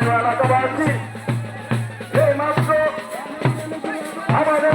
এলাকাবাসী এই মাত্র আমাদের